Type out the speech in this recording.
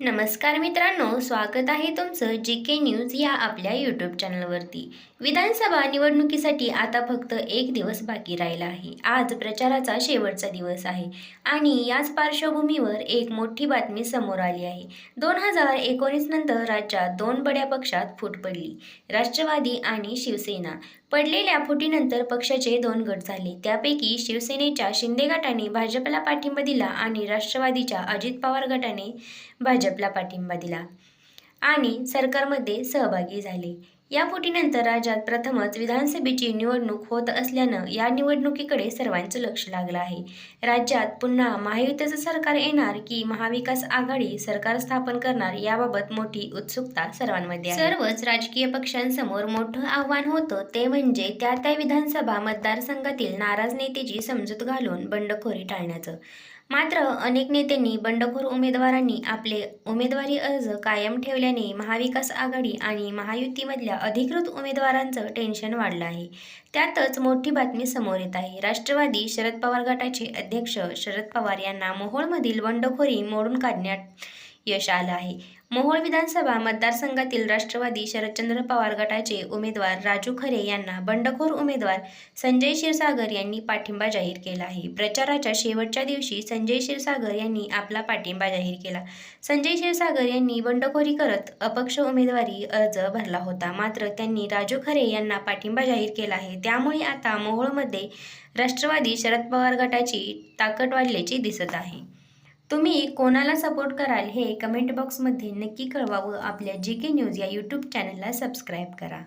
नमस्कार मित्रांनो स्वागत आहे तुमचं जी के न्यूज या आपल्या यूट्यूब चॅनलवरती विधानसभा निवडणुकीसाठी आता फक्त एक दिवस बाकी राहिला आहे. आज प्रचाराचा शेवटचा दिवस आहे आणि याच पार्श्वभूमीवर एक मोठी बातमी समोर आली आहे. दोन हजार एकोणीस नंतर राज्यात दोन बड्या पक्षात फूट पडली. राष्ट्रवादी आणि शिवसेना. पडलेल्या फुटीनंतर पक्षाचे दोन गट झाले. त्यापैकी शिवसेनेच्या शिंदे गटाने भाजपला पाठिंबा दिला आणि राष्ट्रवादीच्या अजित पवार गटाने भाजपला पाठिंबा दिला आणि सरकारमध्ये सहभागी झाले. या फुटीनंतर राज्यात प्रथमच विधानसभेची निवडणूक होत असल्यानं या निवडणुकीकडे सर्वांचं लक्ष लागलं आहे. राज्यात पुन्हा महायुतीचं सरकार येणार की महाविकास आघाडी सरकार स्थापन करणार याबाबत मोठी उत्सुकता सर्वांमध्ये सर्वच राजकीय पक्षांसमोर मोठं आव्हान होतं ते म्हणजे त्या त्या विधानसभा मतदारसंघातील नाराज नेतेची समजूत घालून बंडखोरी टाळण्याचं. मात्र अनेक नेत्यांनी बंडखोर उमेदवारांनी आपले उमेदवारी अर्ज कायम ठेवल्याने महाविकास आघाडी आणि महायुतीमधल्या अधिकृत उमेदवारांचं टेन्शन वाढलं आहे. त्यातच मोठी बातमी समोर येत आहे. राष्ट्रवादी शरद पवार गटाचे अध्यक्ष शरद पवार यांना मोहोळमधील बंडखोरी मोडून काढण्यात यश आलं आहे. मोहोळ विधानसभा मतदारसंघातील राष्ट्रवादी शरदचंद्र पवार गटाचे उमेदवार राजू खरे यांना बंडखोर उमेदवार संजय क्षीरसागर यांनी पाठिंबा जाहीर केला आहे. प्रचाराच्या शेवटच्या दिवशी संजय क्षीरसागर यांनी आपला पाठिंबा जाहीर केला. संजय क्षीरसागर यांनी बंडखोरी करत अपक्ष उमेदवारी अर्ज भरला होता. मात्र त्यांनी राजू खरे यांना पाठिंबा जाहीर केला आहे. त्यामुळे आता मोहोळमध्ये राष्ट्रवादी शरद पवार गटाची ताकद वाढल्याची दिसत आहे. तुम्ही कोणाला सपोर्ट कराल हे कमेंट बॉक्समध्ये नक्की कळवावं. आपल्या जी के न्यूज या यूट्यूब चॅनलला सबस्क्राईब करा.